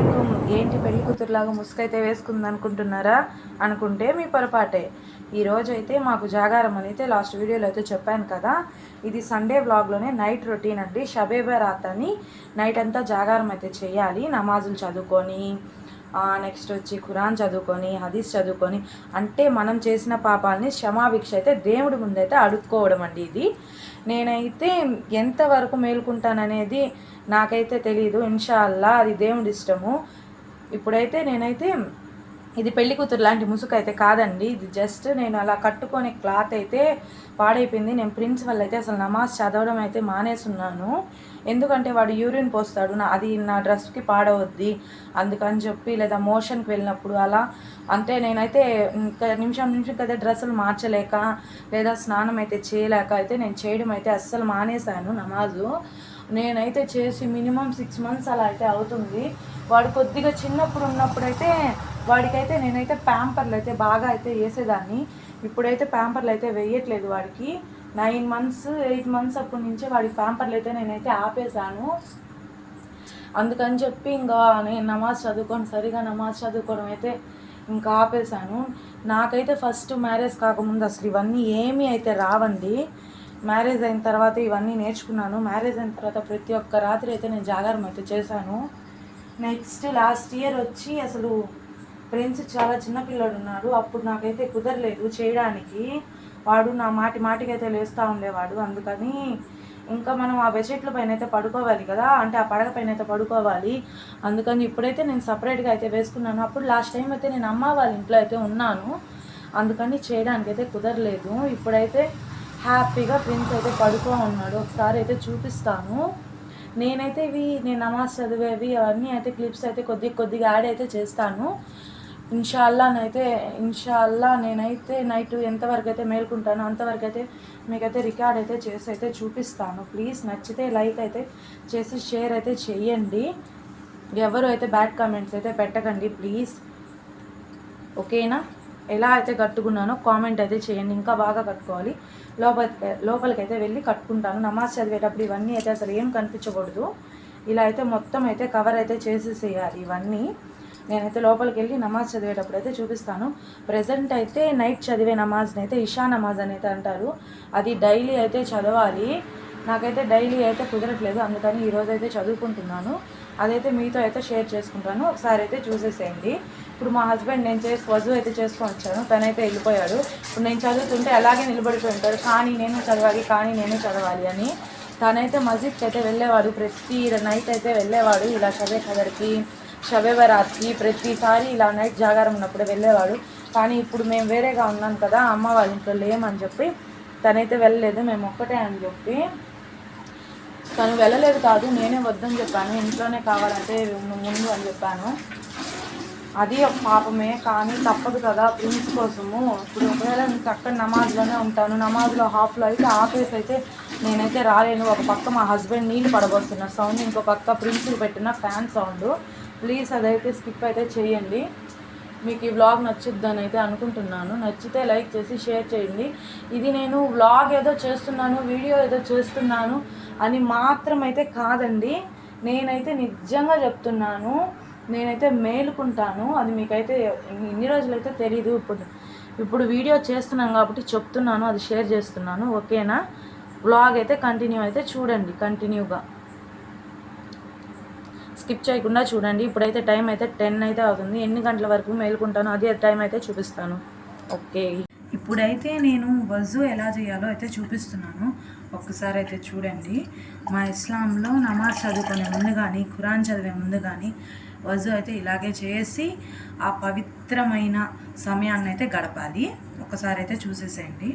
అలైకుం ఏంటి పెళ్ళి కూతురులాగా ముసుకైతే వేసుకుంది అనుకుంటున్నారా అనుకుంటే మీ పొరపాటే. ఈరోజు అయితే మాకు జాగారం అని అయితే లాస్ట్ వీడియోలో అయితే చెప్పాను కదా. ఇది సండే వ్లాగ్లోనే నైట్ రొటీన్ అండి. షబేబరాత్ అని నైట్ అంతా జాగారం అయితే చేయాలి. నమాజులు చదువుకొని నెక్స్ట్ వచ్చి ఖురాన్ చదువుకొని హదీస్ చదువుకొని అంటే మనం చేసిన పాపాలని క్షమాభిక్ష అయితే దేవుడి ముందైతే అడుక్కోవడం అండి ఇది. నేనైతే ఎంతవరకు మేలుకుంటాననేది నాకైతే తెలియదు ఇన్షాల్లా అది దేవుడి ఇష్టము ఇప్పుడైతే నేనైతే ఇది పెళ్ళి కూతురు లాంటి ముసుగు అయితే కాదండి. ఇది జస్ట్ నేను అలా కట్టుకునే క్లాత్ అయితే పాడైపోయింది. నేను ప్రిన్స్ వల్ల అయితే అసలు నమాజ్ చదవడం అయితే మానేస్తున్నాను ఎందుకంటే వాడు యూరిన్ పోస్తాడు. నా అది నా డ్రెస్కి పాడవద్ది. అందుకని చెప్పి లేదా మోషన్కి వెళ్ళినప్పుడు అలా. అంటే నేనైతే ఇంకా నిమిషం నిమిషం కదా డ్రెస్సులు మార్చలేక లేదా స్నానం అయితే చేయలేక అయితే నేను చేయడం అయితే అస్సలు మానేశాను నమాజు. నేనైతే చేసి మినిమం సిక్స్ మంత్స్ అలా అయితే అవుతుంది. వాడు కొద్దిగా చిన్నప్పుడు ఉన్నప్పుడైతే వాడికైతే నేనైతే ప్యాంపర్లు అయితే బాగా అయితే వేసేదాన్ని. ఇప్పుడైతే ప్యాంపర్లు అయితే వేయట్లేదు వాడికి. నైన్ మంత్స్ ఎయిట్ మంత్స్ అప్పటి నుంచే వాడికి ప్యాంపర్లు అయితే నేనైతే ఆపేశాను. అందుకని చెప్పి ఇంకా నేను నమాజ్ చదువుకొని సరిగా నమాజ్ చదువుకోవడం అయితే ఇంకా ఆపేశాను. నాకైతే ఫస్ట్ మ్యారేజ్ కాకముందు అసలు ఇవన్నీ ఏమీ అయితే రావండి. మ్యారేజ్ అయిన తర్వాత ఇవన్నీ నేర్చుకున్నాను. మ్యారేజ్ అయిన తర్వాత ప్రతి ఒక్క రాత్రి అయితే నేను జాగారం అయితే చేశాను. నెక్స్ట్ లాస్ట్ ఇయర్ వచ్చి అసలు ఫ్రెండ్స్ చాలా చిన్నపిల్లడు ఉన్నాడు. అప్పుడు నాకైతే కుదరలేదు చేయడానికి. వాడు నా మాటి మాటికి అయితే లేస్తూ ఉండేవాడు. అందుకని ఇంకా మనం ఆ బెడ్షీట్ల పైన అయితే పడుకోవాలి కదా. అంటే ఆ పడక పైన అయితే పడుకోవాలి. అందుకని ఇప్పుడైతే నేను సపరేట్గా అయితే వేసుకున్నాను. అప్పుడు లాస్ట్ టైం అయితే నేను అమ్మ వాళ్ళ ఇంట్లో అయితే ఉన్నాను. అందుకని చేయడానికి అయితే కుదరలేదు. ఇప్పుడైతే హ్యాపీగా ప్రిన్స్ అయితే పడుకో ఉన్నాడు. ఒకసారి అయితే చూపిస్తాను. నేనైతే ఇవి నేను నమాజ్ చదివేవి అవన్నీ అయితే క్లిప్స్ అయితే కొద్ది కొద్దిగా యాడ్ అయితే చేస్తాను. ఇన్షాల్లా అయితే ఇన్షాల్లా నేనైతే నైట్ ఎంతవరకు అయితే మేల్కుంటానో అంతవరకు అయితే మీకైతే రికార్డ్ అయితే చేసి అయితే చూపిస్తాను. ప్లీజ్ నచ్చితే లైక్ అయితే చేసి షేర్ అయితే చేయండి ఎవరు అయితే బ్యాడ్ కామెంట్స్ అయితే పెట్టకండి ప్లీజ్. ఓకేనా? ఎలా అయితే కట్టుకున్నానో కామెంట్ అయితే చేయండి. ఇంకా బాగా కట్టుకోవాలి. లోపలికి లోపలికి అయితే వెళ్ళి కట్టుకుంటాను. నమాజ్ చదివేటప్పుడు ఇవన్నీ అయితే అసలు ఏం కనిపించకూడదు. ఇలా అయితే మొత్తం అయితే కవర్ అయితే చేసేసేయాలి ఇవన్నీ. నేనైతే లోపలికి వెళ్ళి నమాజ్ చదివేటప్పుడు అయితే చూపిస్తాను. ప్రజెంట్ అయితే నైట్ చదివే నమాజ్ని అయితే ఇషా నమాజ్ అని అయితే అంటారు. అది డైలీ అయితే చదవాలి. నాకైతే డైలీ అయితే కుదరట్లేదు. అందుకని ఈరోజు అయితే చదువుకుంటున్నాను. అదైతే మీతో అయితే షేర్ చేసుకుంటాను. ఒకసారి అయితే చూసేసేయండి. ఇప్పుడు మా హస్బెండ్ నేను చేసి వజు అయితే చేసుకొని వచ్చాను. తనైతే వెళ్ళిపోయాడు. ఇప్పుడు నేను చదువుతుంటే అలాగే నిలబడిపోయి ఉంటాడు. కానీ నేను చదవాలి కానీ నేను చదవాలి అని. తనైతే మస్జిద్కి అయితే వెళ్ళేవాడు. ప్రతి నైట్ అయితే వెళ్ళేవాడు. ఇలా చదివే కదరికి షబే ప్రతిసారి ఇలా నైట్ జాగారం ఉన్నప్పుడు వెళ్ళేవాడు. కానీ ఇప్పుడు మేము వేరేగా ఉన్నాం కదా అమ్మ వాళ్ళ ఇంట్లో లేమని చెప్పి తనైతే వెళ్ళలేదు మేము ఒక్కటే అని చెప్పి తను వెళ్ళలేదు కాదు నేనే వద్దని చెప్పాను ఇంట్లోనే కావాలంటే ముందు అని చెప్పాను. అది ఒక పాపమే కానీ తప్పదు కదా ప్రిన్స్ కోసము. ఇప్పుడు ఒకవేళ నేను అక్కడ నమాజ్లోనే ఉంటాను నమాజ్లో హాఫ్లో అయితే ఆఫీస్ అయితే నేనైతే రాలేను. ఒక పక్క మా హస్బెండ్ నీళ్ళు పడబోస్తున్న సౌండ్ ఇంకో పక్క ప్రిన్స్కి పెట్టిన ఫ్యాన్ సౌండ్ ప్లీజ్ అదైతే స్కిప్ అయితే చేయండి. మీకు ఈ వ్లాగ్ నచ్చుద్దని అయితే అనుకుంటున్నాను. నచ్చితే లైక్ చేసి షేర్ చేయండి. ఇది నేను వ్లాగ్ ఏదో చేస్తున్నాను వీడియో ఏదో చేస్తున్నాను అని మాత్రం అయితే కాదండి. నేనైతే నిజంగా చెప్తున్నాను. నేనైతే మేలుకుంటాను. అది మీకైతే ఇన్ని రోజులైతే తెలీదు. ఇప్పుడు ఇప్పుడు వీడియో చేస్తున్నాను కాబట్టి చెప్తున్నాను అది షేర్ చేస్తున్నాను. ఓకేనా? వ్లాగ్ అయితే కంటిన్యూ అయితే చూడండి. కంటిన్యూగా. స్కిప్ చేయకుండా చూడండి. ఇప్పుడైతే టైం అయితే టెన్ అయితే అవుతుంది. ఎన్ని గంటల వరకు మేలుకుంటానో అదే టైం అయితే చూపిస్తాను. ఓకే. ఇప్పుడైతే నేను వజు ఎలా చేయాలో అయితే చూపిస్తున్నాను. ఒక్కసారి అయితే చూడండి. మా ఇస్లాంలో నమాజ్ చదువుకునే ముందు కానీ ఖురాన్ చదివే ముందు కానీ వజు అయితే ఇలాగే చేసి ఆ పవిత్రమైన సమయాన్ని అయితే గడపాలి. ఒకసారి అయితే చూసేసేయండి.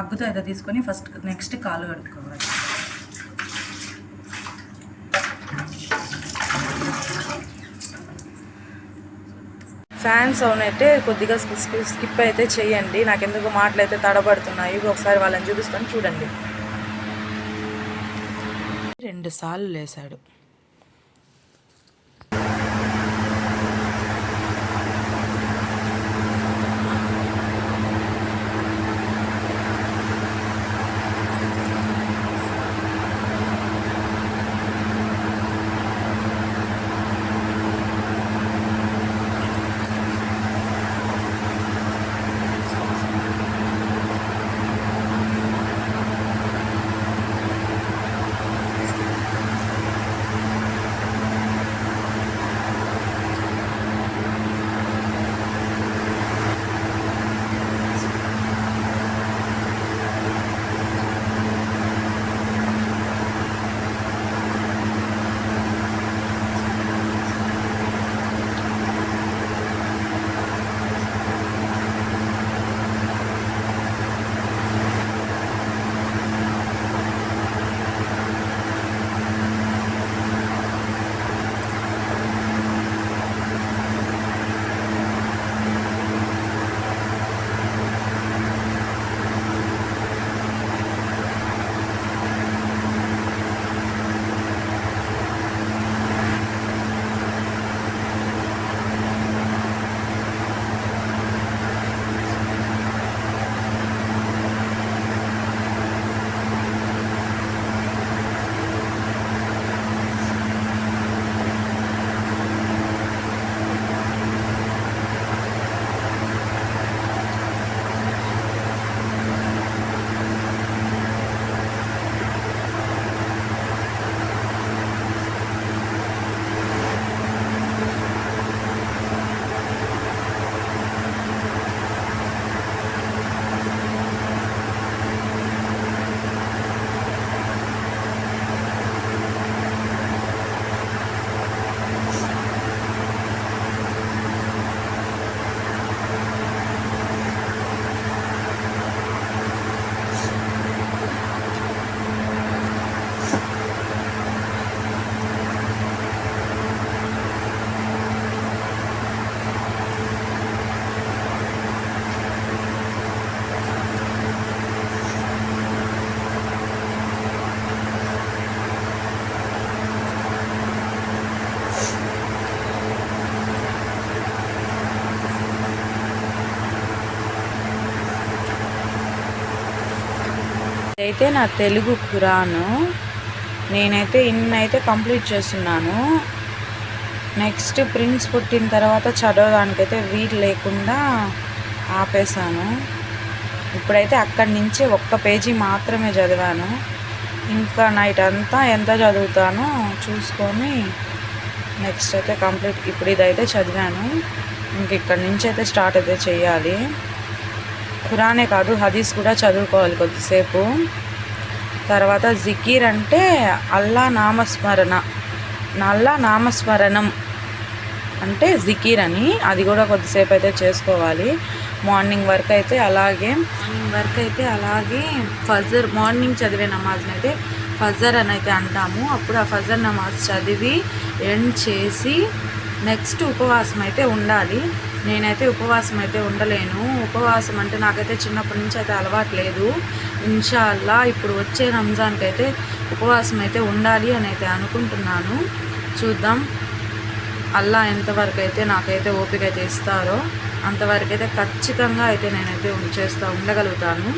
మగ్గుతో అయితే తీసుకొని ఫస్ట్ నెక్స్ట్ కాలు కడుక్కోవాలి. ఫ్యాన్ సౌండ్ అయితే కొద్దిగా స్కి- స్కిప్ అయితే చేయండి. నాకు ఎందుకు మాటలు అయితే తడబడుతున్నాయి. ఒకసారి వాళ్ళని చూపిస్తాను చూడండి. రెండు సార్లు లేసాడు. అయితే నా తెలుగు ఖురాను నేనైతే ఇన్ని అయితే కంప్లీట్ చేస్తున్నాను. నెక్స్ట్ ప్రిన్స్ పుట్టిన తర్వాత చదవడానికైతే వీలు లేకుండా ఆపేశాను. ఇప్పుడైతే అక్కడి నుంచి ఒక్క పేజీ మాత్రమే చదివాను. ఇంకా నైట్ అంతా ఎంత చదువుతానో చూసుకొని నెక్స్ట్ అయితే కంప్లీట్ ఇప్పుడు ఇదైతే చదివాను. ఇంక ఇక్కడి నుంచి అయితే స్టార్ట్ అయితే చేయాలి. ఖురానే కాదు హదీస్ కూడా చదువుకోవాలి కొద్దిసేపు. తర్వాత జికీర్ అంటే అల్లా నామస్మరణ. అల్లా నామస్మరణం అంటే జికీర్ అని అది కూడా కొద్దిసేపు అయితే చేసుకోవాలి. మార్నింగ్ వర్క్ అయితే అలాగే మార్నింగ్ వర్క్ అయితే అలాగే ఫజర్ మార్నింగ్ చదివే నమాజ్ని అయితే ఫజర్ అని అయితే అంటాము. అప్పుడు ఆ ఫజర్ నమాజ్ చదివి ఎండ్ చేసి నెక్స్ట్ ఉపవాసం అయితే ఉండాలి. నేనైతే ఉపవాసం అయితే ఉండలేను. ఉపవాసం అంటే నాకైతే చిన్నప్పటి నుంచి అయితే అలవాటు లేదు. ఇన్షాల్లా ఇప్పుడు వచ్చే రంజాన్కి అయితే ఉపవాసం అయితే ఉండాలి అని అయితే అనుకుంటున్నాను. చూద్దాం. అల్లా ఎంతవరకు అయితే నాకైతే ఓపిక అయితే ఇస్తారో అంతవరకు అయితే ఖచ్చితంగా అయితే నేనైతే చేస్తా ఉండగలుగుతాను.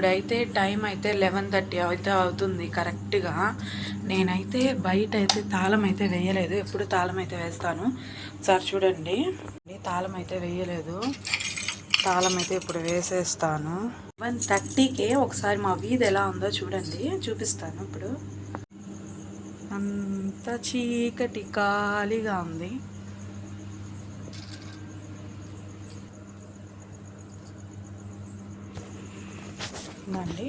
ఇప్పుడైతే టైం అయితే లెవెన్ థర్టీ అయితే అవుతుంది కరెక్ట్గా. నేనైతే బయట అయితే తాళం అయితే వేయలేదు. ఎప్పుడు తాళం అయితే వేస్తాను. సార్ చూడండి. తాళం అయితే వేయలేదు. తాళం అయితే ఇప్పుడు వేసేస్తాను. వన్ థర్టీకే ఒకసారి మా వీధి ఎలా ఉందో చూడండి. చూపిస్తాను ఇప్పుడు. అంత చీకటి ఖాళీగా ఉంది. అండి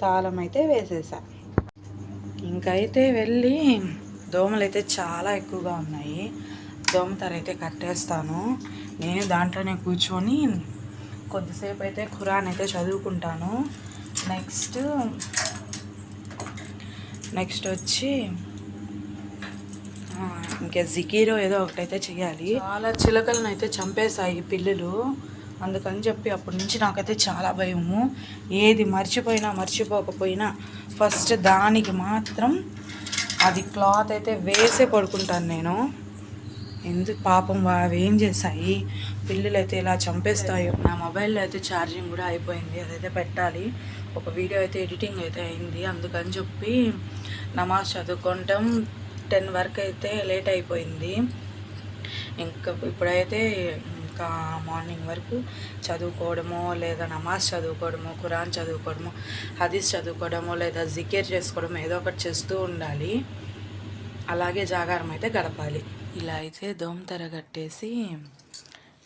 తాళం అయితే వేసేసా. ఇంకైతే వెళ్ళి దోమలు అయితే చాలా ఎక్కువగా ఉన్నాయి. దోమతర అయితే కట్టేస్తాను. నేను దాంట్లోనే కూర్చొని కొద్దిసేపు అయితే ఖురాన్ అయితే చదువుకుంటాను. నెక్స్ట్ నెక్స్ట్ వచ్చి ఇంకా జికీరో ఏదో ఒకటైతే చేయాలి చాలా చిలకలను అయితే చంపేశాయి పిల్లలు. అందుకని చెప్పి అప్పటి నుంచి నాకైతే చాలా భయము. ఏది మర్చిపోయినా మర్చిపోకపోయినా ఫస్ట్ దానికి మాత్రం అది క్లాత్ అయితే వేసే పడుకుంటాను నేను. ఎందుకు పాపం అవేం చేశాయి? పిల్లలు అయితే ఇలా చంపేస్తాయో. నా మొబైల్లో అయితే ఛార్జింగ్ కూడా అయిపోయింది. అదైతే పెట్టాలి. ఒక వీడియో అయితే ఎడిటింగ్ అయితే అయింది. అందుకని చెప్పి నమాజ్ చదువుకోవటం టెన్ వరకు అయితే లేట్ అయిపోయింది. ఇంకా ఇప్పుడైతే ఇంకా మార్నింగ్ వరకు చదువుకోవడమో లేదా నమాజ్ చదువుకోవడమో ఖురాన్ చదువుకోవడమో హదీస్ చదువుకోవడమో లేదా జికేర్ చేసుకోవడం ఏదో ఒకటి చేస్తూ ఉండాలి. అలాగే జాగారం అయితే గడపాలి. ఇలా అయితే దోమ తెరగట్టేసి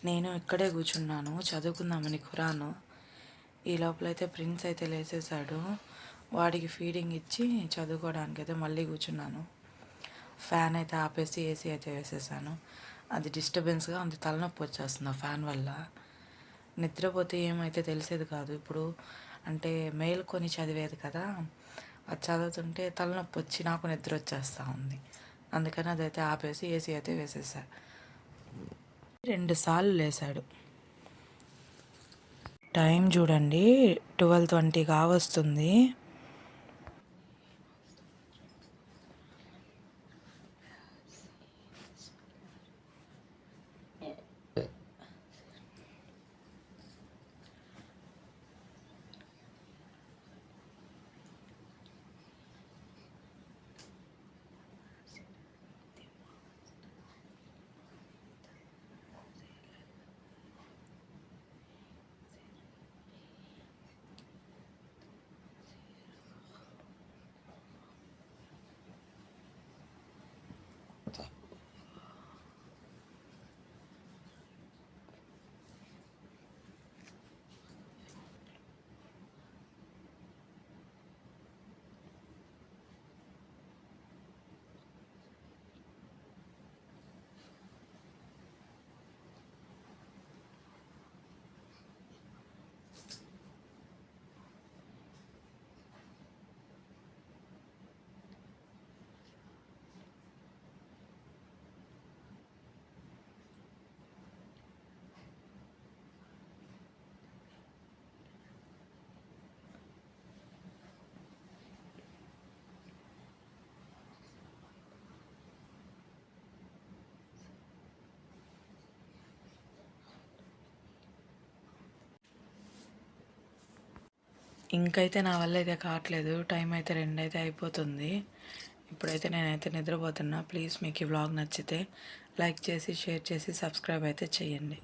నేను ఇక్కడే కూర్చున్నాను చదువుకుందామని ఖురాను. ఈ లోపల అయితే ప్రిన్స్ అయితే లేచేశాడు వాడికి ఫీడింగ్ ఇచ్చి చదువుకోవడానికి అయితే మళ్ళీ కూర్చున్నాను. ఫ్యాన్ అయితే ఆపేసి ఏసీ అయితే వేసేసాను. అది డిస్టర్బెన్స్గా ఉంది తలనొప్పి వచ్చేస్తుంది ఆ ఫ్యాన్ వల్ల. నిద్రపోతే ఏమైతే తెలిసేది కాదు. ఇప్పుడు అంటే మేల్కొని చదివేది కదా అది చదువుతుంటే తలనొప్పి వచ్చి నాకు నిద్ర వచ్చేస్తూ ఉంది. అందుకని అదైతే ఆపేసి ఏసీ అయితే వేసేసా. రెండు సార్లు లేసాడు. టైం చూడండి ట్వెల్వ్ ట్వంటీ కావస్తుంది ఇంకైతే నా వల్ల అయితే కావట్లేదు. టైం అయితే రెండు అయితే అయిపోతుంది. ఇప్పుడైతే నేనైతే నిద్రపోతున్నా. ప్లీజ్ మీకు ఈ వ్లాగ్ నచ్చితే లైక్ చేసి షేర్ చేసి సబ్స్క్రైబ్ అయితే చేయండి.